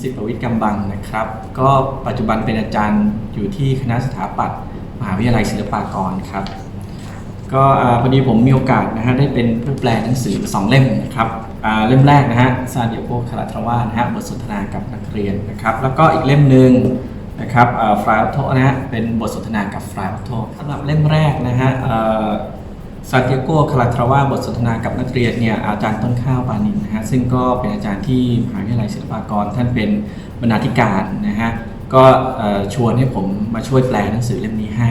สิทธิประวิทย์กำบังนะครับ ก็ปัจจุบันเป็นอาจารย์อยู่ที่คณะสถาปัตย์มหาวิทยาลัยศิลปากรครับ ก็พอดีผมมีโอกาสนะฮะได้เป็นผู้แปลหนังสือสองเล่มนะครับเล่มแรกนะฮะซาเดียโกคาราทราวานะฮะบทสนทนากับนักเรียนนะครับ แล้วก็อีกเล่มหนึ่งนะครับฟรายออโตนะฮะเป็นบทสนทนากับฟรายออโตสำหรับเล่มแรกนะฮะ ซาเดียโกคาราทราวาบทสนทนากับนักเรียนเนี่ยอาจารย์ต้นข้าวปานินนะฮะซึ่งก็เป็นอาจารย์ที่มหาวิทยาลัยศิลปากร ท่านเป็นบรรณาธิการนะฮะก็ชวนให้ผมมาช่วยแปลหนังสือเล่มนี้ให้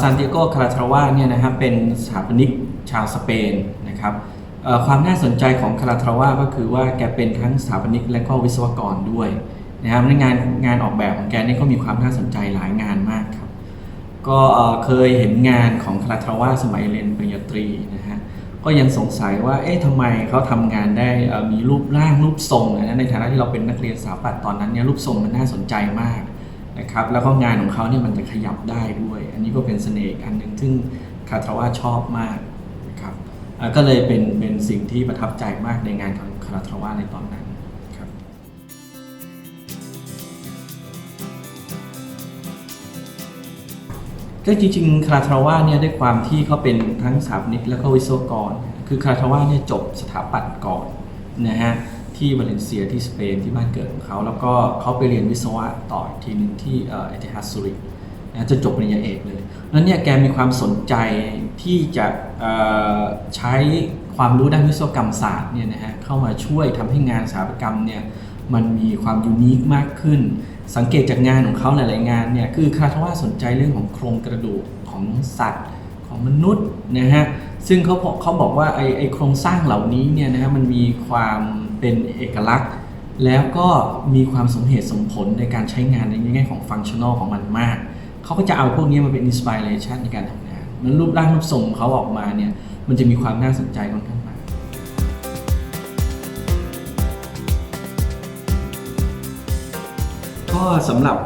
ซานติโกคาราทราวาเนี่ยนะครับเป็นสถาปนิกชาวสเปนนะครับความน่าสนใจของคาราทราวาก็คือว่าแกเป็นทั้งสถาปนิกและก็วิศวกรด้วย นะครับในงานงานออกแบบของแกนี่ก็มีความน่าสนใจหลายงานมากครับ ก็เคยเห็นงานของคาราทาวาสมัยเรียนปริญญาตรีนะฮะก็ยังสงสัยว่าเอ๊ะทำไมเขาทำงานได้มีรูปร่างรูปทรงนะในฐานะที่เราเป็นนักเรียนสถาปัตย์ตอนนั้นเนี่ยรูปทรงมันน่าสนใจมากนะครับแล้วก็งานของเขาเนี่ยมันจะขยับได้ด้วย อันนี้ก็เป็นเสน่ห์อันหนึ่งซึ่งคาทราวาชอบมากนะครับก็เลยเป็นเป็นสิ่งที่ประทับใจมากในงานของคาทราวาในตอนนั้น ก็จริงๆคาทราวาเนี่ยด้วยความที่เขาเป็นทั้งสถาปนิกแล้วก็วิศวกร คือคาทราวาเนี่ยจบสถาปัตย์ก่อนนะฮะที่วาเลนเซียที่สเปนที่บ้านเกิดของเขา แล้วก็เขาไปเรียนวิศวะต่อทีหนึ่งที่เอติฮัสซูริกนะจะจบปริญญาเอกเลยนั้นเนี่ยแกมีความสนใจที่จะใช้ความรู้ด้านวิศวกรรมศาสตร์เนี่ยนะฮะเข้ามาช่วยทำให้งานสถาปัตยกรรมเนี่ยมันมีความยูนิคมากขึ้น สังเกตจากงานของเขาหลาย ๆ งานเนี่ยคือคาทว่าสนใจเรื่องของโครงกระดูกของสัตว์ของมนุษย์นะฮะซึ่งเขาเขาบอกว่าไอไอโครงสร้างเหล่านี้เนี่ยนะฮะมันมีความเป็นเอกลักษณ์ แล้วก็มีความสมเหตุสมผลในการใช้งานในแง่ของฟังชั่นอลของมันมาก เขาก็จะเอาพวกนี้มาเป็นอินสปิเรชันในการทำงานนั้นรูปร่างรูปทรงของเขาออกมาเนี่ยมันจะมีความน่าสนใจค่อนข้าง ก็สำหรับ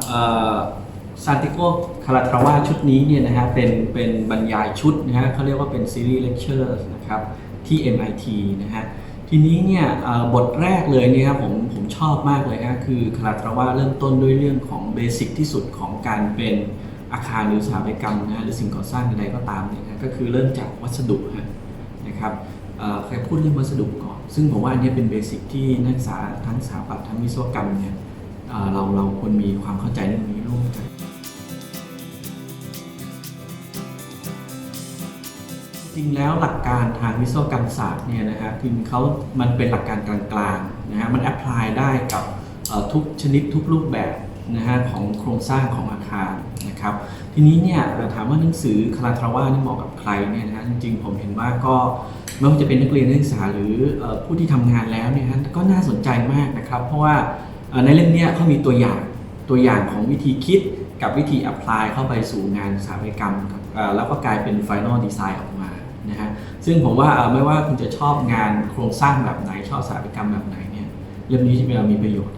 ซานติโกคาราทราวาชุดนี้เนี่ยนะฮะเป็นเป็นบรรยายชุดนะฮะเขาเรียกว่าเป็นซีรีส์เลคเชอร์นะครับที่ MIT นะฮะทีนี้เนี่ยบทแรกเลยเนี่ยครับผมผมชอบมากเลยฮะคือคาราทราวาเริ่มต้นด้วยเรื่องของเบสิกที่สุดของการเป็นอาคารหรือสถาปัตยกรรมนะฮะหรือสิ่งก่อสร้างใดก็ตามเนี่ยนะก็คือเริ่มจากวัสดุฮะนะครับเอ่อใครพูดเรื่องวัสดุก่อน ซึ่งผมว่าอันนี้เป็นเบสิกที่นักศึกษาทั้งสถาปัตย์ทั้งวิศวกรรมเนี่ย เราเราควรมีความเข้าใจเรื่องนี้ร่วมกันจริงแล้วหลักการทางวิศวกรรมศาสตร์เนี่ยนะฮะคือเขามันเป็นหลักการกลางๆนะฮะมันแอพพลายได้กับทุกชนิดทุกรูปแบบนะฮะของโครงสร้างของอาคารนะครับทีนี้เนี่ยเราถามว่าหนังสือคาราทราว่านี่เหมาะกับใครเนี่ยนะฮะจริงๆ ผมเห็นว่าก็ไม่ว่าจะเป็นนักเรียนนักศึกษาหรือผู้ที่ทำงานแล้วเนี่ยฮะก็น่าสนใจมากนะครับ เพราะว่า ในเล่มเนี้ยเขามีตัวอย่างตัวอย่างของวิธีคิดกับวิธี apply เข้าไปสู่งานสถาปัตยกรรมแล้วก็กลายเป็น final design ออกมานะฮะซึ่งผมว่าไม่ว่าคุณจะชอบงานโครงสร้างแบบไหนชอบสถาปัตยกรรมแบบไหนเนี่ยเล่มนี้จะเป็นมีประโยชน์